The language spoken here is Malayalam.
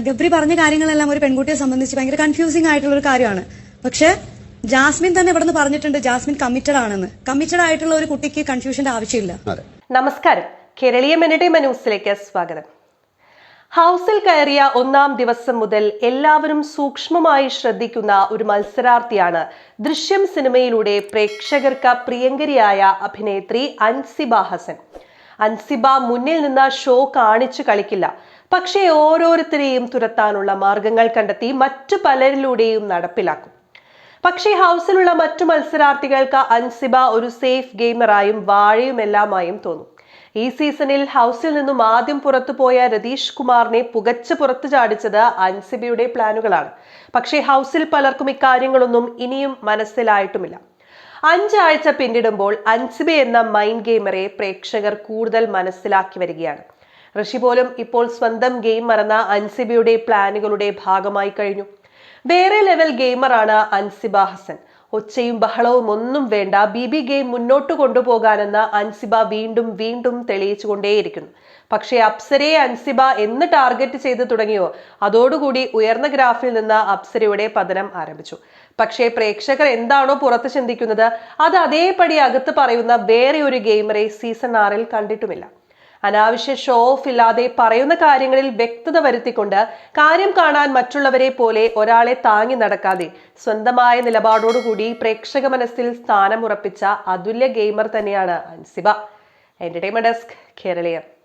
ഗബ്രി പറഞ്ഞ കാര്യങ്ങളെല്ലാം ഒരു പെൺകുട്ടിയെ സംബന്ധിച്ച് ഭയങ്കര കൺഫ്യൂസിംഗ് ആയിട്ടുള്ള ഒരു കാര്യമാണ്. പക്ഷെ ജാസ്മിൻ തന്നെ ഇവിടെ നിന്ന് പറഞ്ഞിട്ടുണ്ട് ജാസ്മിൻ കമ്മിറ്റഡ് ആണെന്ന്. കമ്മിറ്റഡ് ആയിട്ടുള്ള ഒരു കുട്ടിക്ക് കൺഫ്യൂഷന്റെ ആവശ്യമില്ല. അതെ. നമസ്കാരം. കേരളീയ മെനഡേമ ന്യൂസിലേക്ക് സ്വാഗതം. ഹൗസിൽ കയറിയ ഒന്നാം ദിവസം മുതൽ എല്ലാവരും സൂക്ഷ്മമായി ശ്രദ്ധിക്കുന്ന ഒരു മത്സരാർത്ഥിയാണ് ദൃശ്യം സിനിമയിലൂടെ പ്രേക്ഷകർക്ക് പ്രിയങ്കരിയായ അഭിനേത്രി അൻസിബ ഹസൻ. അൻസിബ മുന്നിൽ നിന്ന് ഷോ കാണിച്ചു കളിക്കില്ല. പക്ഷേ ഓരോരുത്തരെയും തുരത്താനുള്ള മാർഗങ്ങൾ കണ്ടെത്തി മറ്റു പലരിലൂടെയും നടപ്പിലാക്കും. പക്ഷേ ഹൗസിലുള്ള മറ്റു മത്സരാർത്ഥികൾക്ക് അൻസിബ ഒരു സേഫ് ഗെയിമറായും വാഴയുമെല്ലാമായും തോന്നും. ഈ സീസണിൽ ഹൗസിൽ നിന്നും ആദ്യം പുറത്തു പോയ രതീഷ് കുമാറിനെ പുകച്ച് പുറത്തു ചാടിച്ചത് അൻസിബയുടെ പ്ലാനുകളാണ്. പക്ഷേ ഹൗസിൽ പലർക്കും ഇക്കാര്യങ്ങളൊന്നും ഇനിയും മനസ്സിലായിട്ടുമില്ല. അഞ്ചാഴ്ച പിന്നിടുമ്പോൾ അൻസിബി എന്ന മൈൻഡ് ഗെയിമറെ പ്രേക്ഷകർ കൂടുതൽ മനസ്സിലാക്കി വരികയാണ്. ഋഷി പോലും ഇപ്പോൾ സ്വന്തം ഗെയിം മറന്ന അൻസിബിയുടെ പ്ലാനുകളുടെ ഭാഗമായി കഴിഞ്ഞു. വേറെ ലെവൽ ഗെയിമറാണ് അൻസിബ ഹസൻ. ഒച്ചയും ബഹളവും ഒന്നും വേണ്ട ബി ബി ഗെയിം മുന്നോട്ട് കൊണ്ടുപോകാനെന്ന് അൻസിബ വീണ്ടും വീണ്ടും തെളിയിച്ചുകൊണ്ടേയിരിക്കുന്നു. പക്ഷേ അപ്സരയെ അൻസിബ എന്ന് ടാർഗറ്റ് ചെയ്ത് തുടങ്ങിയോ? അതോടുകൂടി ഉയർന്ന ഗ്രാഫിൽ നിന്ന് അപ്സരയുടെ പതനം ആരംഭിച്ചു. പക്ഷേ പ്രേക്ഷകർ എന്താണോ പുറത്ത് ചിന്തിക്കുന്നത് അത് അതേപടി അകത്ത് പറയുന്ന വേറെ ഒരു ഗെയിമറെ സീസൺ ആറിൽ കണ്ടിട്ടുമില്ല. അനാവശ്യ ഷോ ഓഫ് ഇല്ലാതെ പറയുന്ന കാര്യങ്ങളിൽ വ്യക്തത വരുത്തിക്കൊണ്ട് കാര്യം കാണാൻ മറ്റുള്ളവരെ പോലെ ഒരാളെ താങ്ങി നടക്കാതെ സ്വന്തമായ നിലപാടോടുകൂടി പ്രേക്ഷക മനസ്സിൽ സ്ഥാനം ഉറപ്പിച്ച അതുല്യ ഗെയിമർ തന്നെയാണ് അൻസിബ. Entertainment desk Keraleeyam